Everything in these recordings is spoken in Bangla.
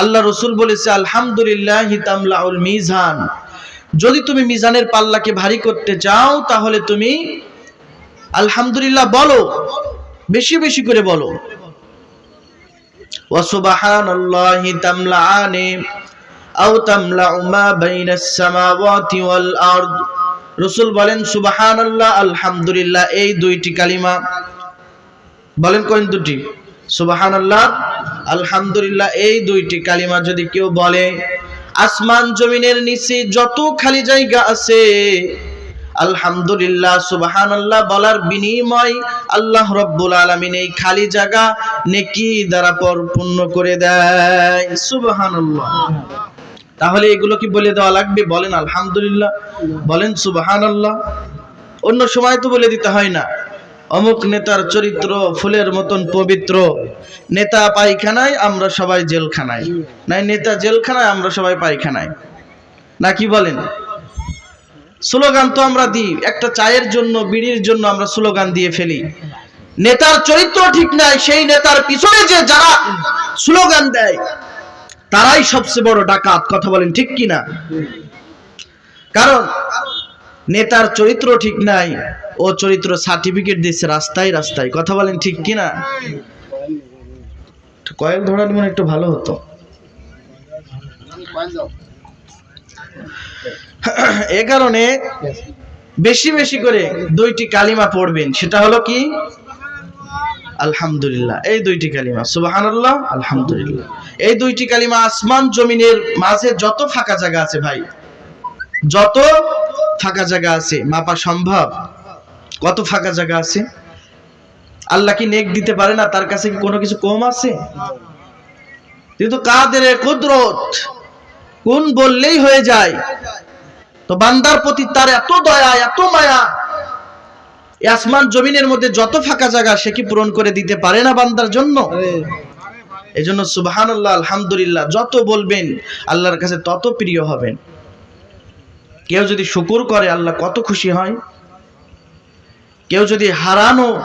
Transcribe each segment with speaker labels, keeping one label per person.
Speaker 1: আল্লাহ রসুল বলেছে, আলহামদুলিল্লাহ তামলাউল মিজান। যদি তুমি মিজানের পাল্লাকে ভারী করতে চাও, তাহলে তুমি আলহামদুলিল্লাহ বলো, বেশি বেশি করে বলো। ওয়াসুবহানাল্লাহি তামলাআনি আও তামলাউ মা বাইনাস সামাওয়াতি ওয়াল আরদ। রাসূল বলেন আলহামদুলিল্লাহ, এই দুইটি কালিমা। বলেন কোন দুটি? সুবহানাল্লাহ আলহামদুলিল্লাহ, এই দুইটি কালিমা যদি কেউ বলে, আসমান জমিনের নিচে যত খালি জায়গা আছে, আলহামদুলিল্লাহ, সুবহানাল্লাহ বলার বিনিময় আল্লাহ রব্বুল আলামিন এই খালি জায়গা নেকি দ্বারা পরিপূর্ণ করে দেয়। সুবহানাল্লাহ। তাহলে এগুলো কি বলে দেওয়া লাগবে? বলেন আলহামদুলিল্লাহ। বলেন সুবহানাল্লাহ। অন্য সময় তো বলে দিতে হয় না। অমুক নেতার চরিত্র ফুলের মতন পবিত্র। নেতা পায়খানায়, আমরা সবাই জেলখানায়। নাই, নেতা জেলখানায়, আমরা সবাই পায়খানায়। না, কি বলেন? স্লোগান তো আমরা দিই, একটা চায়ের জন্য, বিড়ির জন্য আমরা স্লোগান দিয়ে ফেলি। নেতার চরিত্র ঠিক নাই, সেই নেতার পিছনে যে যারা স্লোগান দেয়, তারাই সবচেয়ে বড় ডাকাত, কথা বলেন ঠিক কি না কারণ নেতার চরিত্র ঠিক নাই, ও চরিত্র সার্টিফিকেট দিচ্ছে রাস্তায় রাস্তায়। কথা বলেন ঠিক কি না একটু কয়েল ধরার মনে একটু ভালো হতো। এ কারণে বেশি বেশি করে দুইটি কালিমা পড়বেন, সেটা হলো কি? আলহামদুলিল্লাহ, এই দুইটি কালিমা, সুবহানাল্লাহ, আলহামদুলিল্লাহ। এই দুইটি কালিমা আসমান জমিনের মাঝে যত ফাঁকা জায়গা আছে ভাই, যত ফাঁকা জায়গা আছে? মাপা সম্ভব? কত ফাঁকা জায়গা আছে? আল্লাহ কি নেক দিতে পারে না? তার কাছে কি কোনো কিছু কম আছে? কিন্তু কাদের কুদরত, কোন বললেই হয়ে যায়। তো বান্দার প্রতি তার এত দয়া, এত মায়া আসমান জমিনের মধ্যে যত ফাঁকা জায়গা, সে কি পূরণ করে দিতে পারে না বান্দার জন্য? এই জন্য সুবাহান্লাহ আলহামদুলিল্লাহ, যত বলবেন, আল্লাহর কাছে তত প্রিয় হবেন। কেউ যদি শুকুর করে, আল্লাহ কত খুশি হয়। কেউ যদি হারানো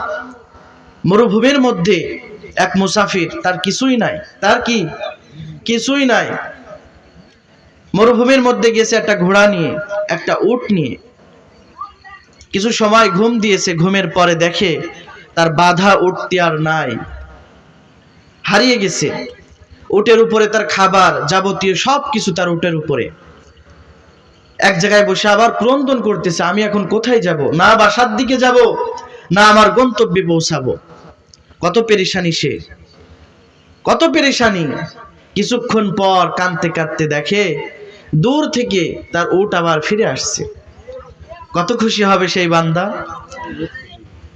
Speaker 1: মরুভূমির মধ্যে এক মুসাফির, তার কিছুই নাই। তার কি? কিছুই নাই। মরুভূমির মধ্যে গেছে একটা ঘোড়া নিয়ে, একটা উট নিয়ে। কিছু সময় ঘুম দিয়েছে, ঘুমের পরে দেখে তার বাধা উঠতে আর নাই। হারিয়ে গেছে। উটের উপরে তার খাবার যাবতীয় সব কিছু তার উটের উপরে। এক জায়গায় বসে আবার ক্রন্দন করতেছে, আমি এখন কোথায় যাব? না বাসার দিকে যাব, না আমার গন্তব্যে পৌঁছাবো। কত পেরেশানি সে। কত পেরেশানি। কিছুক্ষণ পর কাঁদতে কাঁদতে দেখে দূর থেকে তার উট আবার ফিরে আসছে। কত খুশি হবে সেই বান্দা।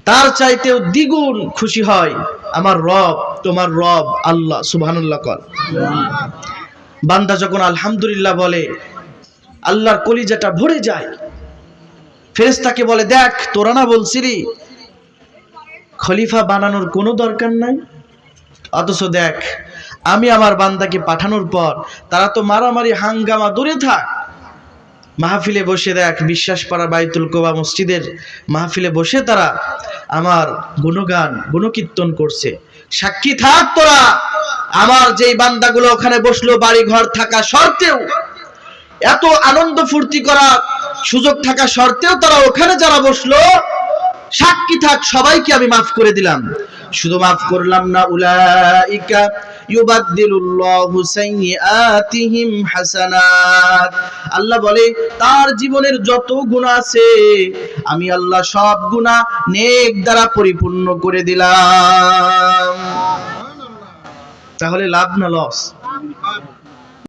Speaker 1: তার চাইতেও দ্বিগুণ খুশি হয় আমার রব, তোমার রব আল্লাহ, সুবহানাল্লাহ কর। বান্দা যখন আলহামদুলিল্লাহ বলে আল্লাহর কলিজাটা ভরে যায়। ফেরেশতাকে বলে, দেখ, তোরা না বলছিলি, খলিফা বানানোর কোনো দরকার নাই? অথচ দেখ, আমি আমার বান্দাকে পাঠানোর পর তারা তো মারামারি, হাঙ্গামা, দূরে থাক। মাহফিলে বসে দেখ বিশ্বাস পাড়া বাইতুল কোবা মসজিদের মাহফিলে বসে তারা আমার গুণগান, গুণকীর্তন করছে। সাক্ষী থাক তোরা, আমার যেই বান্দাগুলো ওখানে বসল বাড়ি ঘর থাকা সত্ত্বেও এত আনন্দ ফুর্তি করা সুযোগ থাকা সত্ত্বেও তারা ওখানে যারা বসল, সাক্ষী থাক, সবাইকে আমি মাফ করে দিলাম। শুধু মাফ করলাম না, উলাইকা আল্লাহ বলে, তার জীবনের যত গুনাহ আছে, আমি আল্লাহ সব গুনাহ নেক দ্বারা পরিপূর্ণ করে দিলাম। তাহলে লাভ না লস?